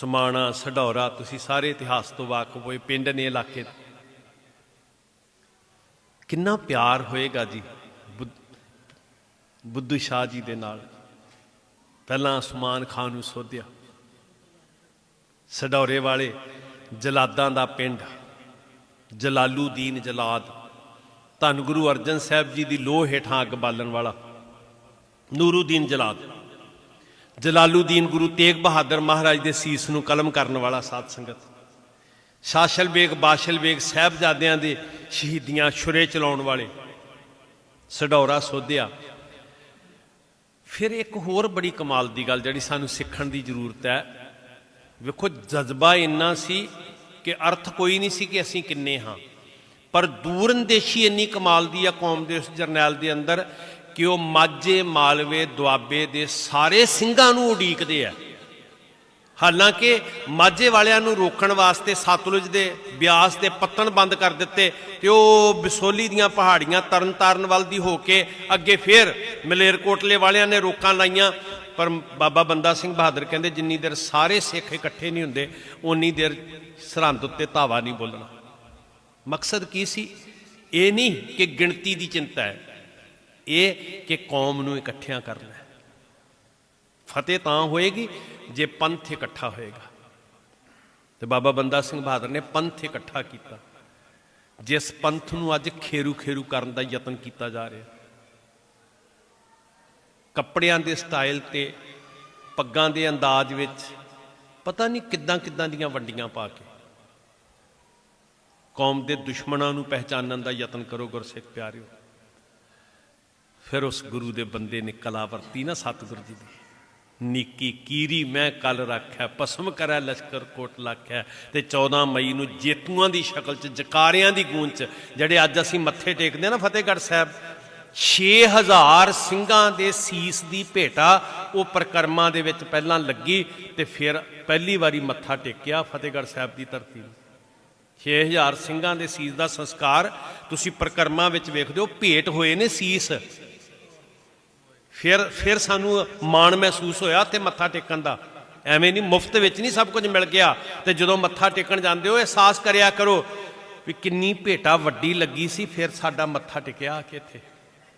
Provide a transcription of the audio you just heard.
ਸਮਾਣਾ ਸਢੌਰਾ ਤੁਸੀਂ ਸਾਰੇ ਇਤਿਹਾਸ ਤੋਂ ਵਾਕਫ ਹੋਏ, ਪਿੰਡ ਨੇ, ਇਲਾਕੇ ਕਿੰਨਾ ਪਿਆਰ ਹੋਏਗਾ ਜੀ ਬੁੱਧ- ਬੁੱਧੂ ਸ਼ਾਹ ਜੀ ਦੇ ਨਾਲ। ਪਹਿਲਾਂ ਉਸਮਾਨ ਖਾਨ ਨੂੰ ਸੋਧਿਆ। ਸਡੌਰੇ ਵਾਲੇ ਜਲਾਦਾਂ ਦਾ ਪਿੰਡ, ਜਲਾਲੂਦੀਨ ਜਲਾਦ। ਧੰਨ ਗੁਰੂ ਅਰਜਨ ਸਾਹਿਬ ਜੀ ਦੀ ਲੋਹ ਹੇਠਾਂ ਅੱਗ ਬਾਲਣ ਵਾਲਾ। ਨੂਰੂਦੀਨ ਜਲਾਦ। ਜਲਾਲੂਦੀਨ ਗੁਰੂ ਤੇਗ ਬਹਾਦਰ ਮਹਾਰਾਜ ਦੇ ਸੀਸ ਨੂੰ ਕਲਮ ਕਰਨ ਵਾਲਾ ਸਾਧ ਸੰਗਤ। ਸ਼ਾਸ਼ਲ ਬੇਗ, ਬਾਸ਼ਲ ਬੇਗ ਸਾਹਿਬਜ਼ਾਦਿਆਂ ਦੇ ਸ਼ਹੀਦੀਆਂ ਛੁਰੇ ਚਲਾਉਣ ਵਾਲੇ ਸਡੌਰਾ ਸੋਧਿਆ। ਫਿਰ ਇੱਕ ਹੋਰ ਬੜੀ ਕਮਾਲ ਦੀ ਗੱਲ ਜਿਹੜੀ ਸਾਨੂੰ ਸਿੱਖਣ ਦੀ ਜ਼ਰੂਰਤ ਹੈ। ਵੇਖੋ, ਜਜ਼ਬਾ ਇੰਨਾ ਸੀ ਕਿ ਅਰਥ ਕੋਈ ਨਹੀਂ ਸੀ ਕਿ ਅਸੀਂ ਕਿੰਨੇ ਹਾਂ। ਪਰ ਦੂਰੰਦੇਸ਼ੀ ਇੰਨੀ ਕਮਾਲ ਦੀ ਆ ਕੌਮ ਦੇ ਉਸ ਜਰਨੈਲ ਦੇ ਅੰਦਰ ਕਿ ਉਹ ਮਾਝੇ, ਮਾਲਵੇ, ਦੁਆਬੇ ਦੇ ਸਾਰੇ ਸਿੰਘਾਂ ਨੂੰ ਉਡੀਕਦੇ ਆ। ਹਾਲਾਂਕਿ ਮਾਝੇ ਵਾਲਿਆਂ ਨੂੰ ਰੋਕਣ ਵਾਸਤੇ ਸਤਲੁਜ ਦੇ, ਬਿਆਸ ਦੇ ਪੱਤਣ ਬੰਦ ਕਰ ਦਿੱਤੇ ਤੇ ਉਹ ਬਿਸੋਲੀ ਦੀਆਂ ਪਹਾੜੀਆਂ ਤਰਨਤਾਰਨ ਵੱਲ ਦੀ ਹੋ ਕੇ ਅੱਗੇ ਫੇਰ ਮਲੇਰਕੋਟਲੇ ਵਾਲਿਆਂ ਨੇ ਰੋਕਾਂ ਲਾਈਆਂ। ਪਰ ਬਾਬਾ ਬੰਦਾ ਸਿੰਘ ਬਹਾਦਰ ਕਹਿੰਦੇ, ਜਿੰਨੀ ਦੇਰ ਸਾਰੇ ਸਿੱਖ ਇਕੱਠੇ ਨਹੀਂ ਹੁੰਦੇ ਉਨੀ ਦੇਰ ਸਰਹੰਦ ਉੱਤੇ ਧਾਵਾ ਨਹੀਂ ਬੋਲਣਾ। ਮਕਸਦ ਕੀ ਸੀ? ਇਹ ਨਹੀਂ ਕਿ ਗਿਣਤੀ ਦੀ ਚਿੰਤਾ ਹੈ। ਇਹ ਕਿ ਕੌਮ ਨੂੰ ਇਕੱਠਿਆਂ ਕਰਨਾ ਹੈ। ਫਤਿਹ ਤਾਂ ਹੋਏਗੀ ਜੇ ਪੰਥ ਇਕੱਠਾ ਹੋਏਗਾ। ਤੇ ਬਾਬਾ ਬੰਦਾ ਸਿੰਘ ਬਹਾਦਰ ਨੇ ਪੰਥ ਇਕੱਠਾ ਕੀਤਾ। ਜਿਸ ਪੰਥ ਨੂੰ ਅੱਜ ਖੇਰੂ ਖੇਰੂ ਕਰਨ ਦਾ ਯਤਨ ਕੀਤਾ ਜਾ ਰਿਹਾ। ਕੱਪੜਿਆਂ ਦੇ ਸਟਾਈਲ ਤੇ ਪੱਗਾਂ ਦੇ ਅੰਦਾਜ਼ ਵਿੱਚ ਪਤਾ ਨਹੀਂ ਕਿੱਦਾਂ ਕਿੱਦਾਂ ਦੀਆਂ ਵੰਡੀਆਂ ਪਾ ਕੇ ਕੌਮ ਦੇ ਦੁਸ਼ਮਣਾਂ ਨੂੰ ਪਹਿਚਾਨਣ ਦਾ ਯਤਨ ਕਰੋ ਗੁਰਸਿੱਖ ਪਿਆਰਿਓ। ਫਿਰ ਉਸ ਗੁਰੂ ਦੇ ਬੰਦੇ ਨੇ ਕਲਾ ਵਰਤੀ ਨਾ ਸਤਿਗੁਰੂ ਜੀ ਦੀ। ਨਿੱਕੀ ਕੀਰੀ ਮੈਂ ਕੱਲ ਰੱਖਿਆ ਪਸਮ ਕਰੈ ਲਸ਼ਕਰ ਕੋਟ ਲਾਖਿਆ ਤੇ 14 ਮਈ ਨੂੰ ਜੇਤੂਆਂ ਦੀ ਸ਼ਕਲ ਚ, ਜਕਾਰਿਆਂ ਦੀ ਗੂੰਜ ਚ, ਜਿਹੜੇ ਅੱਜ ਅਸੀਂ ਮੱਥੇ ਟੇਕਦੇ ਆ ਨਾ ਫਤਿਹਗੜ੍ਹ ਸਾਹਿਬ 6000 ਸਿੰਘਾਂ ਦੇ ਸੀਸ ਦੀ ਭੇਟਾ ਉਹ ਪ੍ਰਕਰਮਾਂ ਦੇ ਵਿੱਚ ਪਹਿਲਾਂ ਲੱਗੀ ਤੇ ਫਿਰ ਪਹਿਲੀ ਵਾਰੀ ਮੱਥਾ ਟੇਕਿਆ ਫਤਿਹਗੜ੍ਹ ਸਾਹਿਬ ਦੀ ਧਰਤੀ ਨੂੰ। 6000 ਸਿੰਘਾਂ ਦੇ ਸੀਸ ਦਾ ਸੰਸਕਾਰ, ਤੁਸੀਂ ਪ੍ਰਕਰਮਾਂ ਵਿੱਚ ਵੇਖਦੇ ਹੋ, ਭੇਟ ਹੋਏ ਨੇ ਸੀਸ। ਫਿਰ ਫਿਰ ਸਾਨੂੰ ਮਾਣ ਮਹਿਸੂਸ ਹੋਇਆ ਤੇ ਮੱਥਾ ਟੇਕਣ ਦਾ। ਐਵੇਂ ਨਹੀਂ, ਮੁਫਤ ਵਿੱਚ ਨਹੀਂ ਸਭ ਕੁਝ ਮਿਲ ਗਿਆ। ਤੇ ਜਦੋਂ ਮੱਥਾ ਟੇਕਣ ਜਾਂਦੇ ਹੋ, ਅਹਿਸਾਸ ਕਰਿਆ ਕਰੋ ਵੀ ਕਿੰਨੀ ਭੇਟਾ ਵੱਡੀ ਲੱਗੀ ਸੀ, ਫਿਰ ਸਾਡਾ ਮੱਥਾ ਟਿਕਿਆ ਆ ਕੇ ਇੱਥੇ।